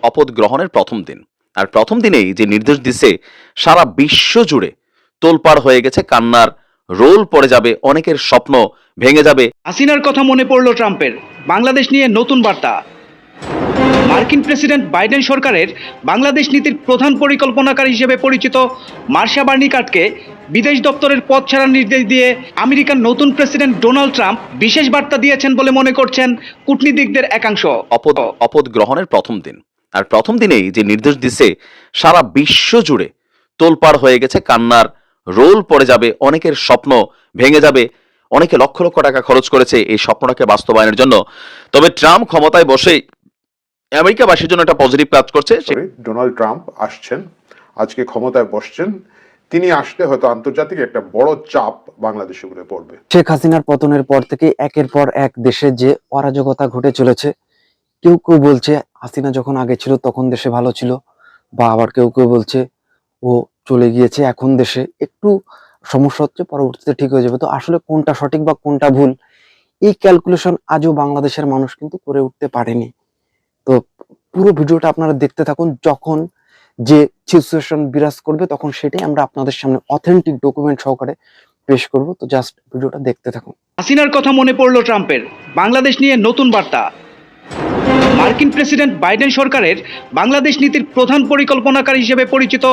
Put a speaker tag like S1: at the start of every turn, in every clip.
S1: শপথ গ্রহণের প্রথম দিন। আর প্রথম দিনেই যে নির্দেশ দিছে সারা বিশ্ব জুড়ে তোলপাড় হয়ে গেছে কান্নার রোল পড়ে যাবে অনেকের স্বপ্ন ভেঙে যাবে।
S2: হাসিনার কথা মনে পড়ল ট্রাম্পের। বাংলাদেশ নিয়ে নতুন বার্তা। মার্কিন প্রেসিডেন্ট বাইডেন সরকারের বাংলাদেশ নীতির প্রধান পরিকল্পনাকারী হিসেবে পরিচিত মার্শা বার্নিকাটকে বিদেশ দপ্তরের পদ ছাড়ার নির্দেশ দিয়ে আমেরিকার নতুন প্রেসিডেন্ট ডোনাল্ড ট্রাম্প বিশেষ বার্তা দিয়েছেন বলে মনে করছেন কূটনীতিকদের একাংশ।
S1: অপদ অপদ গ্রহণের প্রথম দিন। আর প্রথম দিনেই যে নির্দেশ দিছে সারা বিশ্ব জুড়ে তোলপাড় হয়ে গেছে কান্নার রোল পড়ে যাবে অনেকের স্বপ্ন ভেঙে যাবে অনেকে লক্ষ লক্ষ টাকা খরচ করেছে এই স্বপ্নটাকে বাস্তবায়নের জন্য। তবে ট্রাম্প ক্ষমতায় বসেই আমেরিকাবাসীর জন্য একটা পজিটিভ কাজ করছে সে-
S3: ডোনাল্ড ট্রাম্প আসছেন আজকে ক্ষমতায় বসছেন তিনি আসলে হয়তো আন্তর্জাতিক একটা বড় চাপ বাংলাদেশের উপরে পড়বে।
S4: শেখ হাসিনার পতনের পর থেকে একের পর এক দেশে যে অরাজকতা ঘটে চলেছে কেউ কেউ বলছে, হাসিনা যখন আগে ছিল তখন দেশে ভালো ছিল, বা আবার কেউ কেউ বলছে, ও চলে গিয়েছে এখন দেশে, একটু সমস্যা হচ্ছে, পরবর্তীতে ঠিক হয়ে যাবে। তো আসলে কোনটা সঠিক বা কোনটা ভুল, এই ক্যালকুলেশন আজও বাংলাদেশের মানুষ কিন্তু করে উঠতে পারেনি। তো পুরো ভিডিওটা আপনারা দেখতে থাকুন, যখন যে সিচুয়েশন বিরাজ করবে তখন সেটাই আমরা আপনাদের সামনে অথেন্টিক ডকুমেন্ট সহকারে পেশ করব। তো জাস্ট ভিডিওটা দেখতে থাকুন।
S2: হাসিনার কথা মনে পড়ল ট্রাম্পের। বাংলাদেশ নিয়ে নতুন বার্তা। মার্কিন প্রেসিডেন্ট বাইডেন সরকারের বাংলাদেশ নীতির প্রধান পরিকল্পনাকারী হিসেবে পরিচিত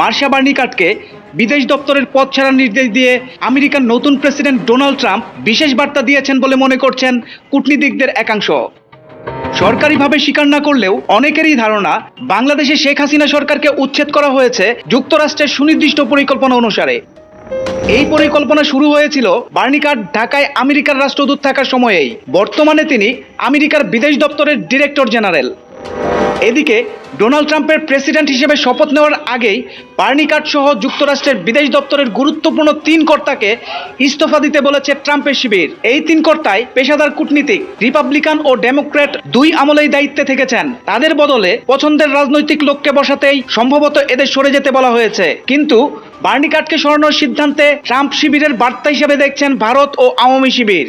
S2: মার্শা বার্নিকাটকে বিদেশ দপ্তরের পদ ছাড়ার নির্দেশ দিয়ে আমেরিকার নতুন প্রেসিডেন্ট ডোনাল্ড ট্রাম্প বিশেষ বার্তা দিয়েছেন বলে মনে করছেন কূটনীতিকদের একাংশ। সরকারিভাবে স্বীকার না করলেও অনেকেরই ধারণা বাংলাদেশে শেখ হাসিনা সরকারকে উচ্ছেদ করা হয়েছে যুক্তরাষ্ট্রের সুনির্দিষ্ট পরিকল্পনা অনুসারে। এই পরিকল্পনা শুরু হয়েছিল বার্নিকার ঢাকায় আমেরিকার রাষ্ট্রদূত থাকার সময়েই। বর্তমানে তিনি আমেরিকার বিদেশ দপ্তরের ডিরেক্টর জেনারেল। এদিকে ডোনাল্ড ট্রাম্পের প্রেসিডেন্ট হিসেবে শপথ নেওয়ার আগেই বার্নিকাট সহ যুক্তরাষ্ট্রের বিদেশ দপ্তরের গুরুত্বপূর্ণ তিন কর্তাকে ইস্তফা দিতে বলেছে ট্রাম্পের শিবির। এই তিন কর্তায় পেশাদার কূটনীতিক, রিপাবলিকান ও ডেমোক্র্যাট দুই আমলেই দায়িত্বে থেকেছেন। তাদের বদলে পছন্দের রাজনৈতিক লোককে বসাতেই সম্ভবত এদের সরে যেতে বলা হয়েছে। কিন্তু বার্নিকাটকে সরানোর সিদ্ধান্তে ট্রাম্প শিবিরের বার্তা হিসেবে দেখছেন ভারত ও আওয়ামী শিবির।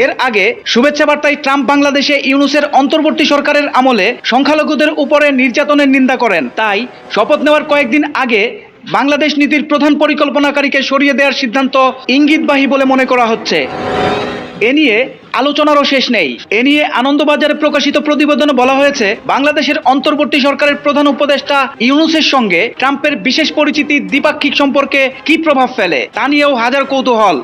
S2: এর আগে শুভেচ্ছা বার্তায় ট্রাম্প বাংলাদেশে ইউনুসের অন্তর্বর্তী সরকারের আমলে সংখ্যালঘুদের উপরে নির্যাতনের নিন্দা করেন। তাই শপথ নেওয়ার কয়েকদিন আগে বাংলাদেশ নীতির প্রধান পরিকল্পনাকারীকে সরিয়ে দেওয়ার সিদ্ধান্ত ইঙ্গিতবাহী বলে মনে করা হচ্ছে। এ নিয়ে আলোচনারও শেষ নেই। এ নিয়ে আনন্দবাজারে প্রকাশিত প্রতিবেদনে বলা হয়েছে, বাংলাদেশের অন্তর্বর্তী সরকারের প্রধান উপদেষ্টা ইউনুসের সঙ্গে ট্রাম্পের বিশেষ পরিচিতি দ্বিপাক্ষিক সম্পর্কে কি প্রভাব ফেলে, তা নিয়েও হাজার কৌতূহল।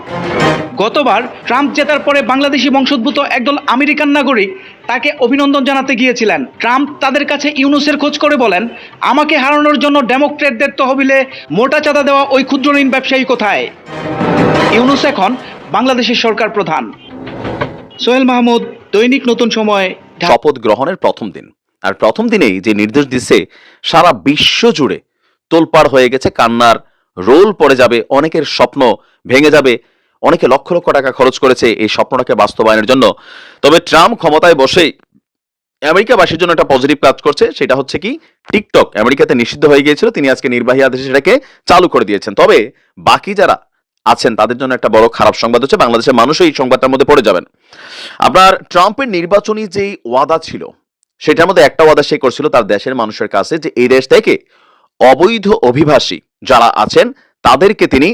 S2: গতবার ট্রাম্প জেতার পরে বাংলাদেশি বংশোদ্ভূত একদল আমেরিকান নাগরিক তাকে অভিনন্দন জানাতে গিয়েছিলেন। ট্রাম্প তাদের কাছে ইউনুসের খোঁজ করে বলেন, আমাকে হারানোর জন্য ডেমোক্রেটদের তহবিলে মোটা চাঁদা দেওয়া ওই ক্ষুদ্র ঋণ ব্যবসায়ী কোথায়? ইউনুস এখন বাংলাদেশের সরকার প্রধান। সোহেল মাহমুদ, দৈনিক নতুন সময়।
S1: শপথ গ্রহণের প্রথম দিন। আর প্রথম দিনেই যে নির্দেশ দিচ্ছে, সারা বিশ্ব জুড়ে তোলপাড় হয়ে গেছে কান্নার রোল পড়ে যাবে, অনেকের স্বপ্ন ভেঙে যাবে, অনেকে লক্ষ লক্ষ টাকা খরচ করেছে এই স্বপ্নটাকে বাস্তবায়নের জন্য। তবে ট্রাম্প ক্ষমতায় বসেই আমেরিকাবাসীর জন্য একটা পজিটিভ কাজ করছে, সেটা হচ্ছে কি, টিকটক আমেরিকাতে নিষিদ্ধ হয়ে গিয়েছিল, তিনি আজকে নির্বাহী আদেশে সেটাকে চালু করে দিয়েছেন। তবে বাকি যারা আছেন, তাদের জন্য একটা বড় খারাপ সংবাদ হচ্ছে, বাংলাদেশের মানুষও এই সংবাদটার মধ্যে পড়ে যাবেন। আপনার ট্রাম্পের নির্বাচনী যেই ওয়াদা ছিল, সেটার মধ্যে একটা ওয়াদা সে করছিল তার দেশের মানুষের কাছে, যে এই দেশ থেকে অবৈধ অভিবাসী যারা আছেন, তাদেরকে তিনি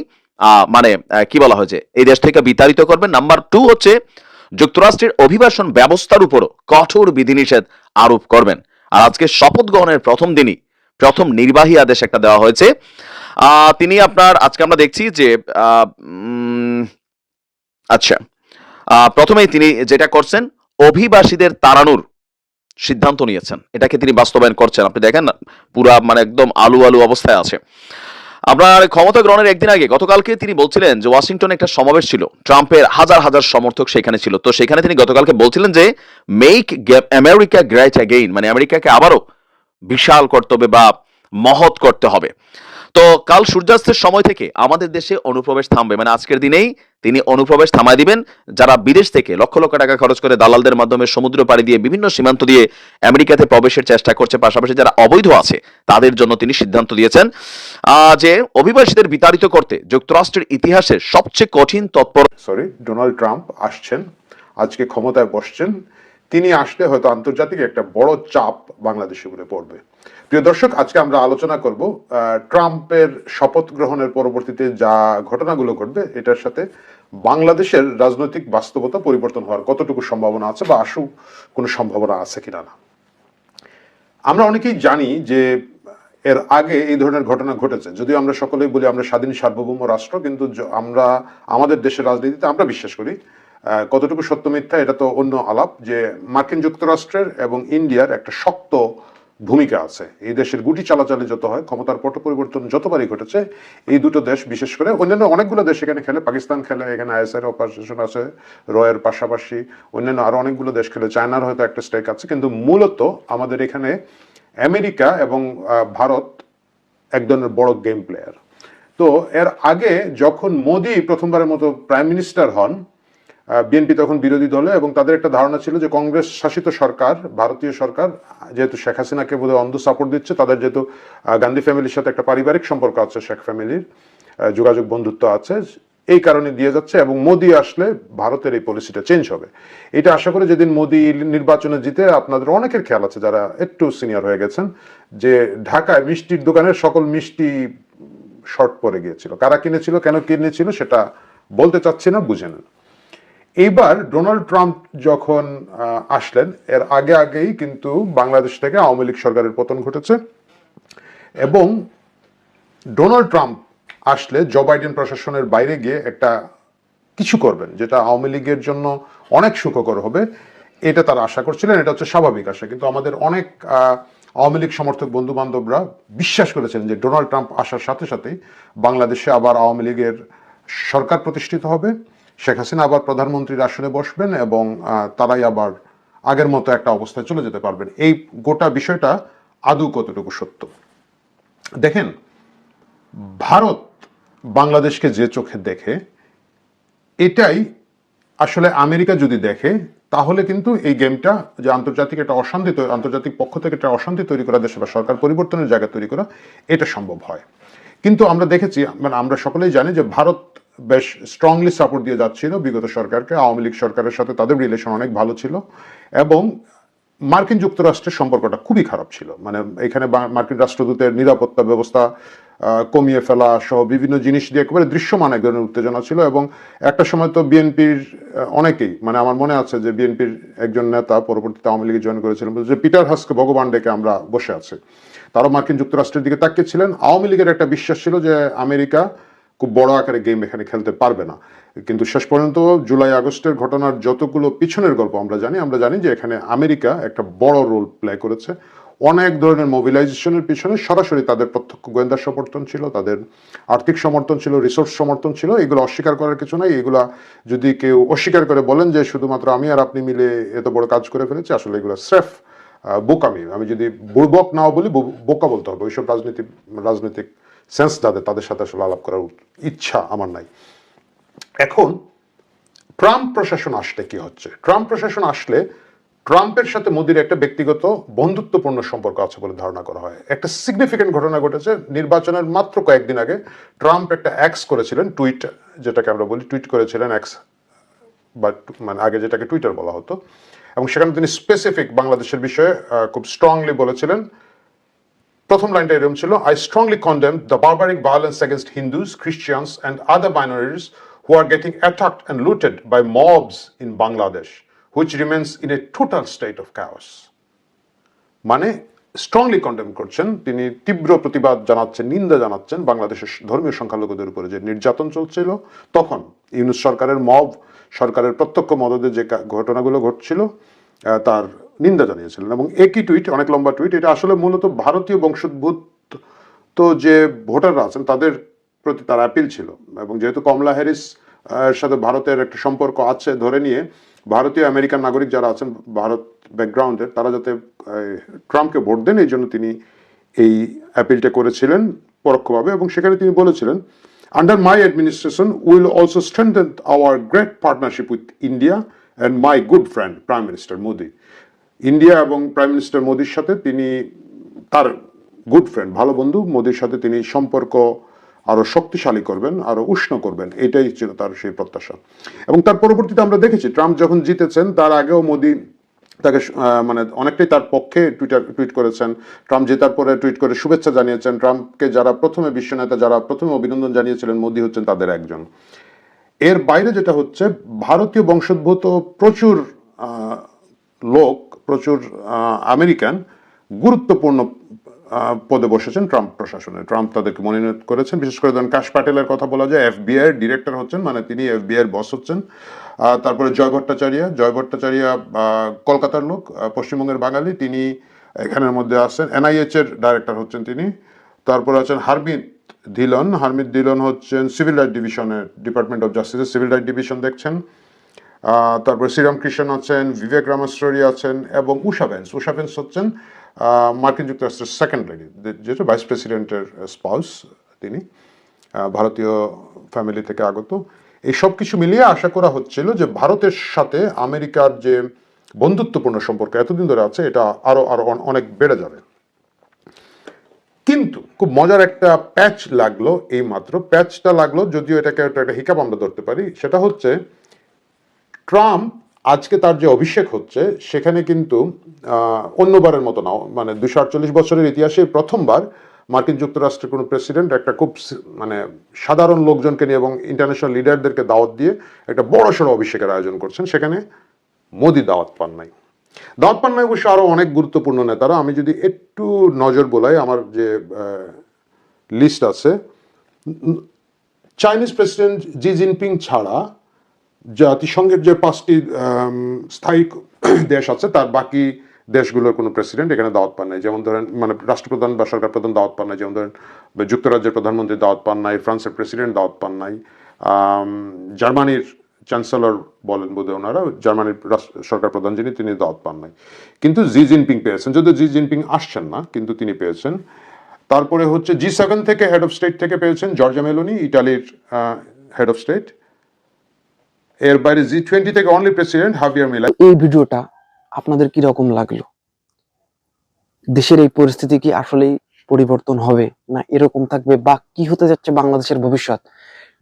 S1: মানে কি বলা হয়েছে এই দেশ থেকে বিতাড়িত করবেন। নাম্বার টু হচ্ছে, যুক্তরাষ্ট্রের অভিবাসন ব্যবস্থার উপরও কঠোর বিধিনিষেধ আরোপ করবেন। আর আজকে শপথ গ্রহণের প্রথম দিনই প্রথম নির্বাহী আদেশ একটা দেওয়া হয়েছে। তিনি আপনার, আজকে আমরা দেখছি যে আচ্ছা প্রথমেই তিনি যেটা করছেন, অভিবাসীদের তাড়ানোর সিদ্ধান্ত নিয়েছেন। এটাকে তিনি বাস্তবায়ন করছেন। আপনি দেখেন পুরা মানে একদম আলু আলু অবস্থায় আছে। আপনার ক্ষমতা গ্রহণের একদিন আগে গতকালকে তিনি বলছিলেন যে, ওয়াশিংটনে একটা সমাবেশ ছিল। ট্রাম্পের হাজার হাজার সমর্থক সেখানে ছিল। তো সেখানে তিনি গতকালকে বলছিলেন যে মেক আমেরিকা গ্রেট অ্যাগেইন মানে আমেরিকাকে আবারও বিশাল করতে হবে বা মহৎ করতে হবে। তো কাল সূর্যাস্তের সময় থেকে আমাদের দেশে অনুপ্রবেশ থামবে। মানে আজকের দিনেই তিনি অনুপ্রবেশ থামায় দিবেন। যারা বিদেশ থেকে লক্ষ লক্ষ টাকা খরচ করে দালালদের মাধ্যমে সমুদ্র পাড়ি দিয়ে বিভিন্ন সীমান্ত দিয়ে আমেরিকাতে প্রবেশের চেষ্টা করছে, পাশাপাশি যারা অবৈধ আছে, তাদের জন্য তিনি সিদ্ধান্ত দিয়েছেন যে অভিবাসীদের বিতাড়িত করতে যুক্তরাষ্ট্রের ইতিহাসের সবচেয়ে কঠিন তৎপর
S3: সরি ডোনাল্ড ট্রাম্প আসছেন। আজকে ক্ষমতায় বসছেন। তিনি আসলে হয়তো আন্তর্জাতিক একটা বড় চাপ বাংলাদেশের উপরে পড়বে। প্রিয় দর্শক, আজকে আমরা আলোচনা করব ট্রাম্পের শপথ গ্রহণের পরবর্তীতে যা ঘটনাগুলো ঘটবে, এটার সাথে বাংলাদেশের রাজনৈতিক বাস্তবতা পরিবর্তন হওয়ার কতটুকু সম্ভাবনা আছে বা আসু কোনো সম্ভাবনা আছে কিনা না। আমরা অনেকেই জানি যে এর আগে এই ধরনের ঘটনা ঘটেছে। যদিও আমরা সকলেই বলি আমরা স্বাধীন সার্বভৌম রাষ্ট্র, কিন্তু আমরা আমাদের দেশের রাজনীতিতে আমরা বিশ্বাস করি কতটুকু সত্য মিথ্যা এটা তো অন্য আলাপ যে মার্কিন যুক্তরাষ্ট্রের এবং ইন্ডিয়ার একটা শক্ত ভূমিকা আছে। এই দেশের গুটি চালাচালি যত হয়, ক্ষমতার পট পরিবর্তন যতবারই ঘটেছে, এই দুটো দেশ বিশেষ করে অন্যান্য অনেকগুলো দেশ এখানে খেলে, পাকিস্তান খেলে, এখানে আইএসআর অপারেশন আছে, রয়ের পাশাপাশি অন্যান্য আরও অনেকগুলো দেশ খেলে, চায়নার হয়তো একটা স্টেক আছে, কিন্তু মূলত আমাদের এখানে আমেরিকা এবং ভারত এক ধরনের বড় গেম প্লেয়ার তো এর আগে যখন মোদি প্রথমবারের মতো প্রাইম মিনিস্টার হন বিএনপি তখন বিরোধী দলে এবং তাদের একটা ধারণা ছিল যে কংগ্রেস শাসিত সরকার, ভারতীয় সরকার, যেহেতু শেখ হাসিনাকে বোধহয় অন্ধ সাপোর্ট দিচ্ছে, তাদের যেহেতু গান্ধী ফ্যামিলির সাথে একটা পারিবারিক সম্পর্ক আছে শেখ ফ্যামিলির যোগাযোগ বন্ধুত্ব আছে, এই কারণে দিয়ে যাচ্ছে এবং মোদি আসলে ভারতের এই পলিসিটা চেঞ্জ হবে। এটা আশা করে যেদিন মোদি নির্বাচনে জিতে, আপনাদের অনেকের খেয়াল আছে যারা একটু সিনিয়র হয়ে গেছেন, যে ঢাকায় মিষ্টির দোকানের সকল মিষ্টি শর্ট পড়ে গিয়েছিল। কারা কিনেছিল, কেন কিনেছিল সেটা বলতে চাচ্ছি না, বুঝে নেন। এইবার ডোনাল্ড ট্রাম্প যখন আসলেন, এর আগে আগেই কিন্তু বাংলাদেশ থেকে আওয়ামী লীগ সরকারের পতন ঘটেছে। এবং ডোনাল্ড ট্রাম্প আসলে জো বাইডেন প্রশাসনের বাইরে গিয়ে একটা কিছু করবেন, যেটা আওয়ামী লীগের জন্য অনেক সুখকর হবে। এটা তারা আশা করছিলেন, এটা হচ্ছে স্বাভাবিক আশা। কিন্তু আমাদের অনেক আওয়ামী লীগ সমর্থক বন্ধু বান্ধবরা বিশ্বাস করেছিলেন যে ডোনাল্ড ট্রাম্প আসার সাথে সাথেই বাংলাদেশে আবার আওয়ামী লীগের সরকার প্রতিষ্ঠিত হবে। শেখ হাসিনা আবার প্রধানমন্ত্রীর আসনে বসবেন এবং তারাই আবার আগের মতো একটা অবস্থায় চলে যেতে পারবেন। এই গোটা বিষয়টা আদৌ কতটুকু সত্য? দেখেন, ভারত বাংলাদেশকে যে চোখে দেখে, এটাই আসলে আমেরিকা যদি দেখে, তাহলে কিন্তু এই গেমটা যে আন্তর্জাতিক একটা অশান্তি আন্তর্জাতিক পক্ষ থেকে একটা অশান্তি তৈরি করা, দেশে বা সরকার পরিবর্তনের জায়গা তৈরি করা, এটা সম্ভব হয়। কিন্তু আমরা দেখেছি মানে আমরা সকলেই জানি যে ভারত বেশ স্ট্রংলি সাপোর্ট দিয়ে যাচ্ছিল বিগত সরকারকে। আওয়ামী লীগ সরকারের সাথে তাদের রিলেশন অনেক ভালো ছিল এবং মার্কিন যুক্তরাষ্ট্রের সম্পর্কটা খুবই খারাপ ছিল। মানে এখানে মার্কিন রাষ্ট্রদূতের নিরাপত্তা ব্যবস্থা কমিয়ে ফেলা সহ বিভিন্ন জিনিস দিয়ে একেবারে দৃশ্যমান এক ধরনের উত্তেজনা ছিল এবং একটা সময় তো বিএনপির অনেকেই মানে আমার মনে আছে যে বিএনপির একজন নেতা পরবর্তীতে আওয়ামী লীগে জয়েন করেছিলেন যে পিটার হাসকে ভগবান ডেকে আমরা বসে আছি। তারও মার্কিন যুক্তরাষ্ট্রের দিকে তাকিয়েছিলেন আওয়ামী লীগের একটা বিশ্বাস ছিল যে আমেরিকা খুব বড় আকারে গেম এখানে খেলতে পারবে না। কিন্তু শেষ পর্যন্ত জুলাই, আগস্টের ঘটনার যতগুলো পিছনের গল্প আমরা জানি আমরা জানি যে এখানে আমেরিকা একটা বড় রোল প্লে করেছে। অনেক ধরনের মোবিলাইজেশনের পিছনে সরাসরি তাদের প্রত্যক্ষ গোয়েন্দা সমর্থন ছিল, তাদের আর্থিক সমর্থন ছিল রিসোর্স সমর্থন ছিল। এগুলো অস্বীকার করার কিছু নাই। এগুলা যদি কেউ অস্বীকার করে বলেন যে শুধুমাত্র আমি আর আপনি মিলে এত বড় কাজ করে ফেলেছি, আসলে এগুলো স্রেফ বোকামি। আমি যদি বুড়বক নাও বলি, বোকা বলতে হবে। ওইসব রাজনীতি, রাজনৈতিক সেন্স যাদের তাদের সাথে আসলে আলাপ করার ইচ্ছা আমার নাই। এখন ট্রাম্প প্রশাসন আসলে কি হচ্ছে? ট্রাম্প প্রশাসন আসলে ট্রাম্পের সাথে মোদির একটা ব্যক্তিগত বন্ধুত্বপূর্ণ সম্পর্ক আছে বলে ধারণা করা হয়। একটা সিগনিফিকেন্ট ঘটনা ঘটেছে, নির্বাচনের মাত্র কয়েকদিন আগে ট্রাম্প একটা অ্যাক্স করেছিলেন, টুইট, যেটাকে আমরা বলি টুইট করেছিলেন, অ্যাক্স বা মানে আগে যেটাকে টুইটার বলা হতো। এবং সেখানে তিনি স্পেসিফিক বাংলাদেশের বিষয়ে খুব স্ট্রংলি বলেছিলেন প্রথম লাইনটা এরকম ছিল I strongly condemn the barbaric violence against Hindus Christians and other minorities who are getting attacked and looted by mobs in Bangladesh which remains in a total state of chaos. মানে strongly condemn করছেন, তিনি তীব্র প্রতিবাদ জানাচ্ছেন, নিন্দা জানাচ্ছেন বাংলাদেশের ধর্মীয় সংখ্যালঘুদের উপরে যে নির্যাতন চলছিল। তখন ইউনুস সরকারের মব, সরকারের প্রত্যক্ষ মদদে যে ঘটনাগুলো ঘটছিল তার নিন্দা জানিয়েছিলেন এবং একই টুইট, অনেক লম্বা টুইট, এটা আসলে মূলত ভারতীয় বংশোদ্ভূত তো যে ভোটাররা আছেন তাদের প্রতি তার অ্যাপিল ছিল। এবং যেহেতু কমলা হ্যারিস সাথে ভারতের একটা সম্পর্ক আছে ধরে নিয়ে, ভারতীয় আমেরিকান নাগরিক যারা আছেন, ভারত ব্যাকগ্রাউন্ডের তারা যাতে ট্রাম্পকে ভোট দেন এই জন্য তিনি এই অ্যাপিলটা করেছিলেন পরোক্ষভাবে। এবং সেখানে তিনি বলেছিলেন under my administration will also strengthen our great partnership with India and my good friend prime minister Modi India এবং প্রাইম মিনিস্টার মোদির সাথে তিনি তার গুড ফ্রেন্ড ভালো বন্ধু মোদির সাথে তিনি সম্পর্ক আরও শক্তিশালী করবেন, আরও উষ্ণ করবেন, এটাই ছিল তার সেই প্রত্যাশা। এবং তার পরবর্তীতে আমরা দেখেছি ট্রাম্প যখন জিতেছেন, তার আগেও মোদি তাকে মানে অনেকটাই তার পক্ষে টুইটার টুইট করেছেন। ট্রাম্প জেতার পরে টুইট করে শুভেচ্ছা জানিয়েছেন। ট্রাম্পকে যারা প্রথমে বিশ্ব নেতা, যারা প্রথমে অভিনন্দন জানিয়েছিলেন মোদি হচ্ছেন তাদের একজন। এর বাইরে যেটা হচ্ছে, ভারতীয় বংশোদ্ভূত প্রচুর লোক প্রচুর আমেরিকান গুরুত্বপূর্ণ পদে বসেছেন ট্রাম্প প্রশাসনে। ট্রাম্প তাদেরকে মনোনীত করেছেন। বিশেষ করে ধরেন কাশ পাটেলের কথা বলা যায় এফবিআই ডিরেক্টর হচ্ছেন মানে তিনি এফবিআই বস হচ্ছেন। তারপরে জয় ভট্টাচার্য জয় ভট্টাচার্য কলকাতার লোক পশ্চিমবঙ্গের বাঙালি, তিনি এখানের মধ্যে আসছেন এনআইএচ এর ডাইরেক্টর হচ্ছেন তিনি। তারপরে আছেন হারমিত ধিলন। হারমিত ধিলন হচ্ছেন সিভিল রাইট ডিভিশনের ডিপার্টমেন্ট অফ জাস্টিসের সিভিল রাইট ডিভিশন দেখছেন। তারপরে শ্রীরাম কৃষ্ণ আছেন, বিবেক রামাস্টরি আছেন এবং উষা ভেন্স উষা ভেন্স হচ্ছেন মার্কিন যুক্তরাষ্ট্রের সেকেন্ড লেডি যেটা ভাইস প্রেসিডেন্টের স্পাউস তিনি ভারতীয় ফ্যামিলি থেকে আগত। এই সব কিছু মিলিয়ে আশা করা হচ্ছিল যে ভারতের সাথে আমেরিকার যে বন্ধুত্বপূর্ণ সম্পর্ক এতদিন ধরে আছে, এটা আরও আরও অনেক বেড়ে যাবে। কিন্তু খুব মজার একটা প্যাচ লাগল এই মাত্র প্যাচটা লাগল, যদিও এটাকে একটা হিকাপ আমরা ধরতে পারি, সেটা হচ্ছে ট্রাম্প আজকে তার যে অভিষেক হচ্ছে, সেখানে কিন্তু অন্যবারের মতো না মানে দুশো আটচল্লিশ বছরের ইতিহাসে প্রথমবার মার্কিন যুক্তরাষ্ট্রের কোনো প্রেসিডেন্ট একটা খুব মানে সাধারণ লোকজনকে নিয়ে এবং ইন্টারন্যাশনাল লিডারদেরকে দাওয়াত দিয়ে একটা বড় সড়ো অভিষেকের আয়োজন করছেন। সেখানে মোদি দাওয়াত পান নাই। দাওয়াত পান নাই অবশ্য আরও অনেক গুরুত্বপূর্ণ নেতারা। আমি যদি একটু নজর বোলাই, আমার যে লিস্ট আছে চাইনিজ প্রেসিডেন্ট জি জিনপিং ছাড়া জাতিসংঘের যে পাঁচটি স্থায়ী দেশ আছে, তার বাকি দেশগুলোর কোনো প্রেসিডেন্ট এখানে দাওয়াত পান নাই। যেমন ধরেন মানে রাষ্ট্রপ্রধান বা সরকার প্রধান দাওয়াত পান নাই, যেমন ধরেন যুক্তরাজ্যের প্রধানমন্ত্রী দাওয়াত পান নাই, ফ্রান্সের প্রেসিডেন্ট দাওয়াত পান নাই জার্মানির চ্যান্সেলর বলেন বোধ ওনারা, জার্মানির সরকার প্রধান যিনি, তিনি দাওয়াত পান নাই। কিন্তু জি জিনপিং পেয়েছেন। যদিও জি জিনপিং আসছেন না, কিন্তু তিনি পেয়েছেন। তারপরে হচ্ছে জি সেভেন থেকে হেড অফ স্টেট থেকে পেয়েছেন, জর্জা মেলোনি, ইটালির হেড অফ স্টেট এর বাইরে জি টোয়েন্টি থেকে অনলি প্রেসিডেন্ট হাভিয়ার মিলা
S4: এই ভিডিওটা আপনাদের কি রকম লাগল? দেশের এই পরিস্থিতি কি আসলেই পরিবর্তন হবে না এরকম থাকবে বা কি হতে যাচ্ছে বাংলাদেশের ভবিষ্যৎ?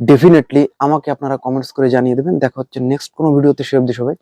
S4: ডেফিনেটলি আমাকে আপনারা কমেন্টস করে জানিয়ে দেবেন। দেখা হচ্ছে নেক্সট কোনো ভিডিওতে, সে অব্দি সবাই।